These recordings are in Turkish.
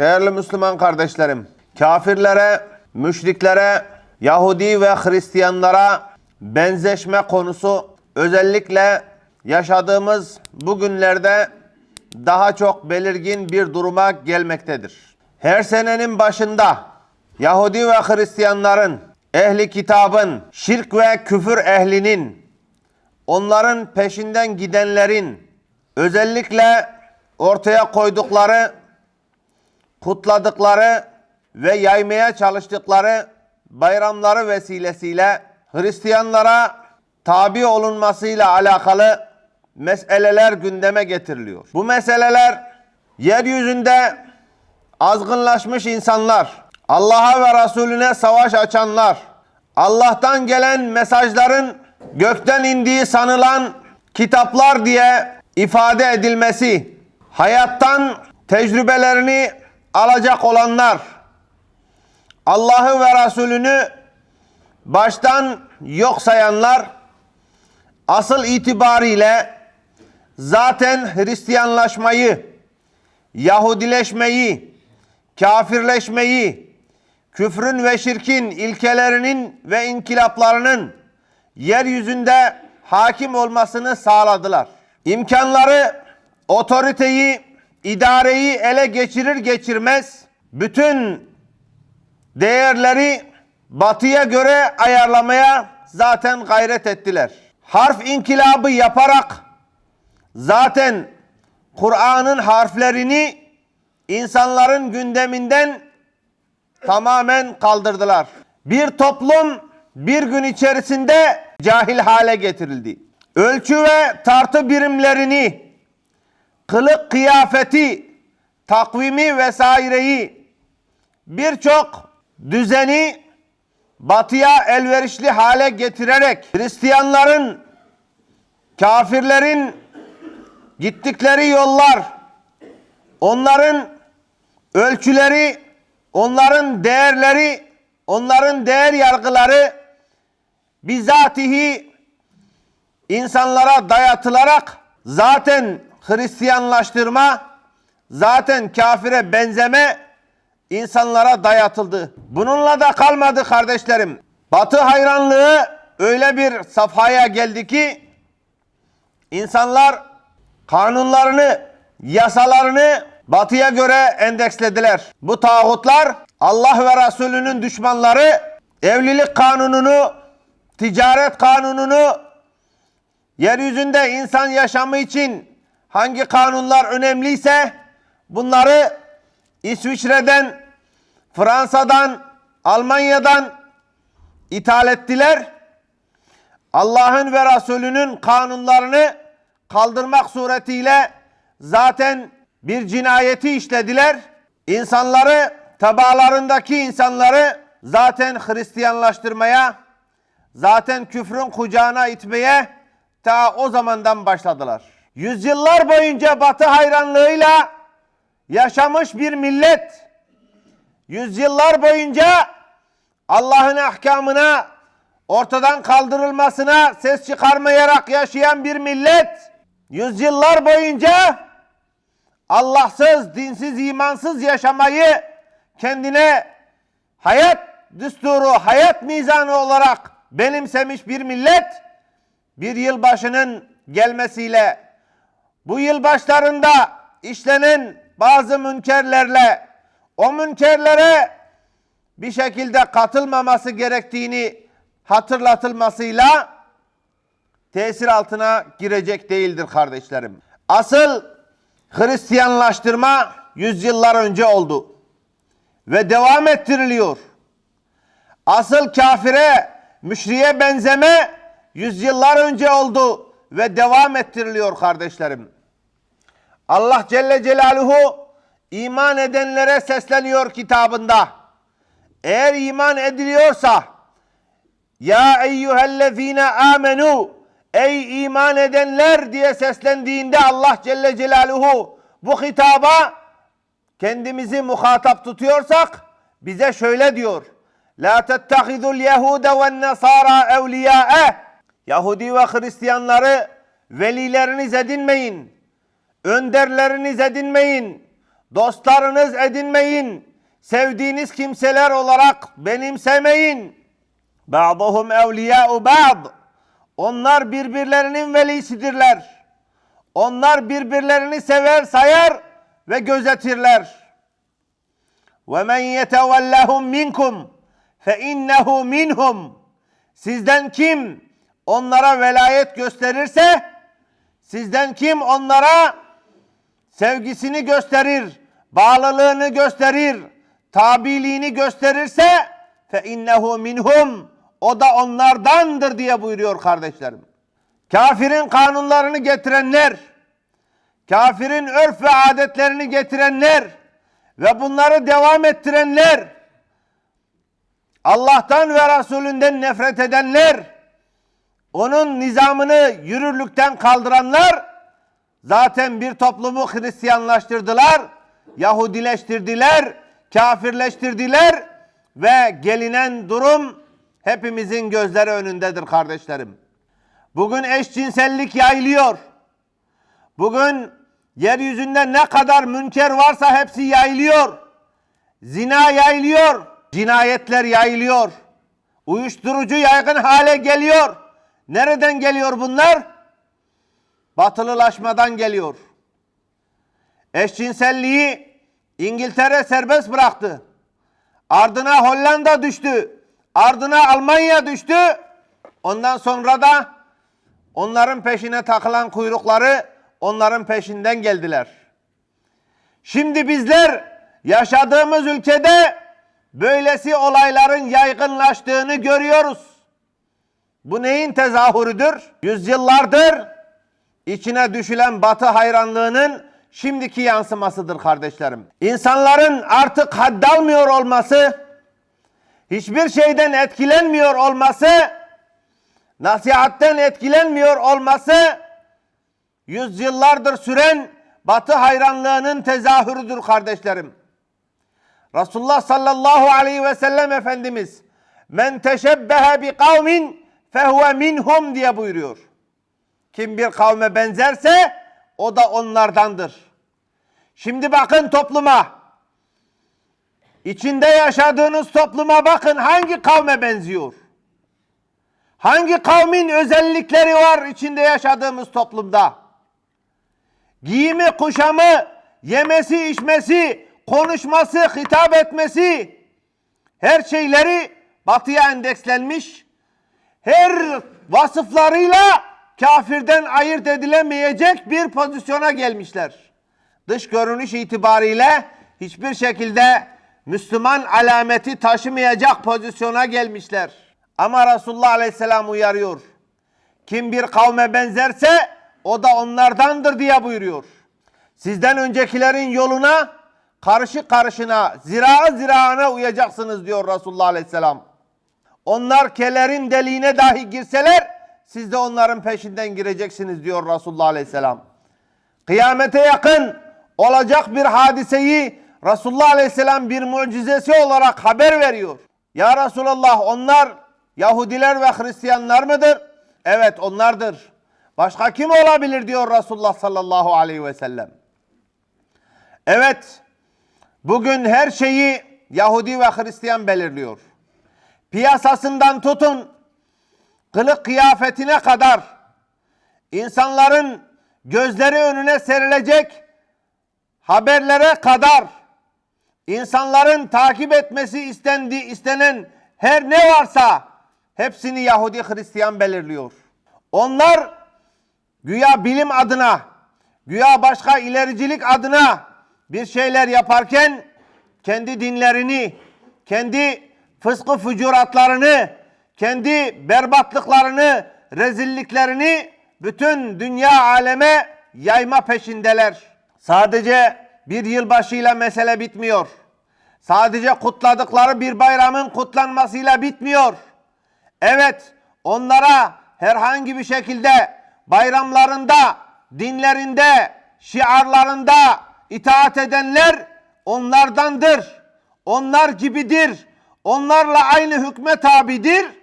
Değerli Müslüman kardeşlerim, kafirlere, müşriklere, Yahudi ve Hristiyanlara benzeşme konusu özellikle yaşadığımız bugünlerde daha çok belirgin bir duruma gelmektedir. Her senenin başında Yahudi ve Hristiyanların, ehli kitabın, şirk ve küfür ehlinin, onların peşinden gidenlerin özellikle ortaya koydukları kutladıkları ve yaymaya çalıştıkları bayramları vesilesiyle Hristiyanlara tabi olunmasıyla alakalı meseleler gündeme getiriliyor. Bu meseleler yeryüzünde azgınlaşmış insanlar, Allah'a ve Resulüne savaş açanlar, Allah'tan gelen mesajların gökten indiği sanılan kitaplar diye ifade edilmesi, hayattan tecrübelerini alacak olanlar, Allah'ı ve Resulünü baştan yok sayanlar, asıl itibariyle zaten Hristiyanlaşmayı, Yahudileşmeyi, kafirleşmeyi, küfrün ve şirkin ilkelerinin ve inkılaplarının yeryüzünde hakim olmasını sağladılar. İmkanları, otoriteyi, idareyi ele geçirir geçirmez bütün değerleri batıya göre ayarlamaya zaten gayret ettiler. Harf inkılabı yaparak zaten Kur'an'ın harflerini insanların gündeminden tamamen kaldırdılar. Bir toplum bir gün içerisinde cahil hale getirildi. Ölçü ve tartı birimlerini, kılık kıyafeti, takvimi vesaireyi birçok düzeni batıya elverişli hale getirerek Hristiyanların, kafirlerin gittikleri yollar, onların ölçüleri, onların değerleri, onların değer yargıları bizatihi insanlara dayatılarak zaten Hristiyanlaştırma, zaten kafire benzeme insanlara dayatıldı. Bununla da kalmadı kardeşlerim. Batı hayranlığı öyle bir safhaya geldi ki insanlar kanunlarını, yasalarını batıya göre endekslediler. Bu tağutlar Allah ve Resulünün düşmanları evlilik kanununu, ticaret kanununu, yeryüzünde insan yaşamı için hangi kanunlar önemliyse bunları İsviçre'den, Fransa'dan, Almanya'dan ithal ettiler. Allah'ın ve Resulünün kanunlarını kaldırmak suretiyle zaten bir cinayeti işlediler. İnsanları, tabalarındaki insanları zaten Hristiyanlaştırmaya, zaten küfrün kucağına itmeye ta o zamandan başladılar. Yüzyıllar boyunca Batı hayranlığıyla yaşamış bir millet, yüzyıllar boyunca Allah'ın ahkamına ortadan kaldırılmasına ses çıkarmayarak yaşayan bir millet, yüzyıllar boyunca Allahsız, dinsiz, imansız yaşamayı kendine hayat düsturu, hayat mizanı olarak benimsemiş bir millet, bir yılbaşının gelmesiyle bu yıl başlarında işlenen bazı münkerlerle o münkerlere bir şekilde katılmaması gerektiğini hatırlatılmasıyla tesir altına girecek değildir kardeşlerim. Asıl Hristiyanlaştırma yüzyıllar önce oldu ve devam ettiriliyor. Asıl kafire, müşriye benzeme yüzyıllar önce oldu ve devam ettiriliyor kardeşlerim. Allah Celle Celaluhu iman edenlere sesleniyor kitabında. Eğer iman ediliyorsa ya eyyühellezine amenu ey iman edenler diye seslendiğinde Allah Celle Celaluhu bu hitaba kendimizi muhatap tutuyorsak bize şöyle diyor. La tettehidul yehude ve nasara evliya'e Yahudi ve Hristiyanları velileriniz edinmeyin. Önderleriniz edinmeyin. Dostlarınız edinmeyin. Sevdiğiniz kimseler olarak benimsemeyin. Ba'duhum evliyâ'u ba'd. Onlar birbirlerinin velisidirler. Onlar birbirlerini sever, sayar ve gözetirler. Ve men yetevellahum minkum fe innehu minhum. Sizden kim onlara velayet gösterirse, sizden kim onlara sevgisini gösterir, bağlılığını gösterir, tabiliğini gösterirse fe innehu minhum o da onlardandır diye buyuruyor kardeşlerim. Kafirin kanunlarını getirenler, kafirin örf ve adetlerini getirenler ve bunları devam ettirenler, Allah'tan ve Resulünden nefret edenler, onun nizamını yürürlükten kaldıranlar zaten bir toplumu Hristiyanlaştırdılar, Yahudileştirdiler, kafirleştirdiler ve gelinen durum hepimizin gözleri önündedir kardeşlerim. Bugün eşcinsellik yayılıyor. Bugün yeryüzünde ne kadar münker varsa hepsi yayılıyor. Zina yayılıyor. Cinayetler yayılıyor. Uyuşturucu yaygın hale geliyor. Nereden geliyor bunlar? Batılılaşmadan geliyor. Eşcinselliği İngiltere serbest bıraktı. Ardına Hollanda düştü. Ardına Almanya düştü. Ondan sonra da onların peşine takılan kuyrukları onların peşinden geldiler. Şimdi bizler yaşadığımız ülkede böylesi olayların yaygınlaştığını görüyoruz. Bu neyin tezahürüdür? Yüzyıllardır içine düşülen batı hayranlığının şimdiki yansımasıdır kardeşlerim. İnsanların artık haddalmıyor olması, hiçbir şeyden etkilenmiyor olması, nasihatten etkilenmiyor olması, yüzyıllardır süren batı hayranlığının tezahürüdür kardeşlerim. Resulullah sallallahu aleyhi ve sellem Efendimiz men teşebbehe bi kavmin fehuve minhum diye buyuruyor. Kim bir kavme benzerse o da onlardandır. Şimdi bakın topluma. İçinde yaşadığınız topluma bakın hangi kavme benziyor? Hangi kavmin özellikleri var içinde yaşadığımız toplumda? Giyimi, kuşamı, yemesi, içmesi, konuşması, hitap etmesi her şeyleri batıya endekslenmiş. Her vasıflarıyla kafirden ayırt edilemeyecek bir pozisyona gelmişler. Dış görünüş itibariyle hiçbir şekilde Müslüman alameti taşımayacak pozisyona gelmişler. Ama Resulullah Aleyhisselam uyarıyor. Kim bir kavme benzerse o da onlardandır diye buyuruyor. Sizden öncekilerin yoluna karşı karşına, zira ziraana uyacaksınız diyor Resulullah Aleyhisselam. Onlar kelerin deliğine dahi girseler siz de onların peşinden gireceksiniz diyor Resulullah Aleyhisselam. Kıyamete yakın olacak bir hadiseyi Resulullah Aleyhisselam bir mucizesi olarak haber veriyor. Ya Resulallah onlar Yahudiler ve Hristiyanlar mıdır? Evet onlardır. Başka kim olabilir diyor Resulullah sallallahu aleyhi ve sellem. Evet bugün her şeyi Yahudi ve Hristiyan belirliyor. Piyasasından tutun kılık kıyafetine kadar insanların gözleri önüne serilecek haberlere kadar insanların takip etmesi istendi, istenen her ne varsa hepsini Yahudi Hristiyan belirliyor. Onlar güya bilim adına, güya başka ilericilik adına bir şeyler yaparken kendi dinlerini, kendi fıskı fücuratlarını, kendi berbatlıklarını, rezilliklerini bütün dünya aleme yayma peşindeler. Sadece bir yılbaşıyla mesele bitmiyor. Sadece kutladıkları bir bayramın kutlanmasıyla bitmiyor. Evet, onlara herhangi bir şekilde bayramlarında, dinlerinde, şiarlarında itaat edenler onlardandır. Onlar gibidir. Onlarla aynı hükme tabidir.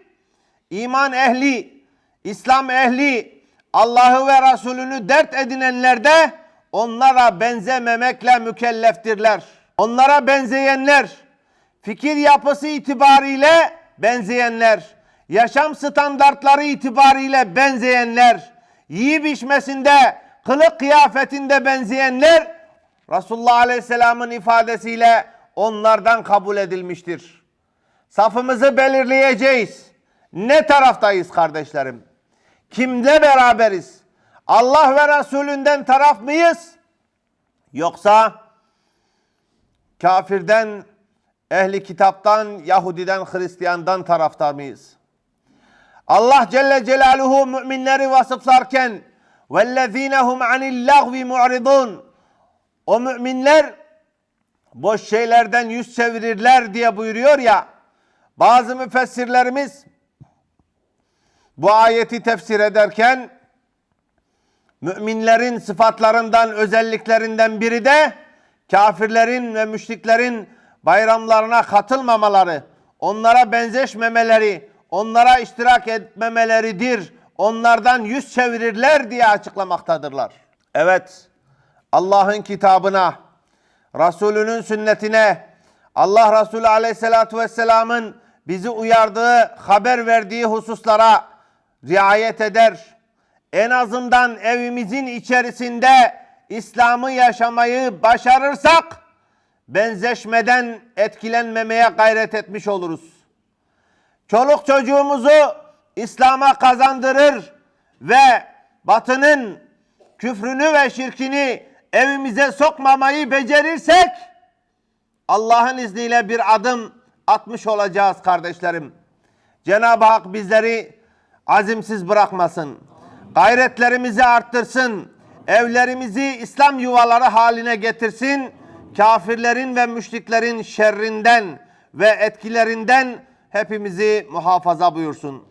İman ehli, İslam ehli, Allah'ı ve Resulünü dert edinenler de onlara benzememekle mükelleftirler. Onlara benzeyenler, fikir yapısı itibariyle benzeyenler, yaşam standartları itibariyle benzeyenler, yiyip içmesinde, kılık kıyafetinde benzeyenler Resulullah Aleyhisselam'ın ifadesiyle onlardan kabul edilmiştir. Safımızı belirleyeceğiz. Ne taraftayız kardeşlerim? Kimle beraberiz? Allah ve Resulünden taraf mıyız? Yoksa kafirden, ehli kitaptan, Yahudiden, Hristiyandan taraftar mıyız? Allah Celle Celaluhu müminleri vasıflarken وَالَّذ۪ينَ هُمْ عَنِ اللّٰغْوِ مُعْرِضُونَ O müminler boş şeylerden yüz çevirirler diye buyuruyor ya. Bazı müfessirlerimiz bu ayeti tefsir ederken müminlerin sıfatlarından, özelliklerinden biri de kafirlerin ve müşriklerin bayramlarına katılmamaları, onlara benzeşmemeleri, onlara iştirak etmemeleridir. Onlardan yüz çevirirler diye açıklamaktadırlar. Evet, Allah'ın kitabına, Resulünün sünnetine, Allah Resulü Aleyhisselatü Vesselam'ın bizi uyardığı, haber verdiği hususlara riayet eder. En azından evimizin içerisinde İslam'ı yaşamayı başarırsak, benzeşmeden etkilenmemeye gayret etmiş oluruz. Çoluk çocuğumuzu İslam'a kazandırır ve batının küfrünü ve şirkini evimize sokmamayı becerirsek Allah'ın izniyle bir adım atmış olacağız kardeşlerim. Cenab-ı Hak bizleri azimsiz bırakmasın. Gayretlerimizi arttırsın. Evlerimizi İslam yuvaları haline getirsin. Kafirlerin ve müşriklerin şerrinden ve etkilerinden hepimizi muhafaza buyursun.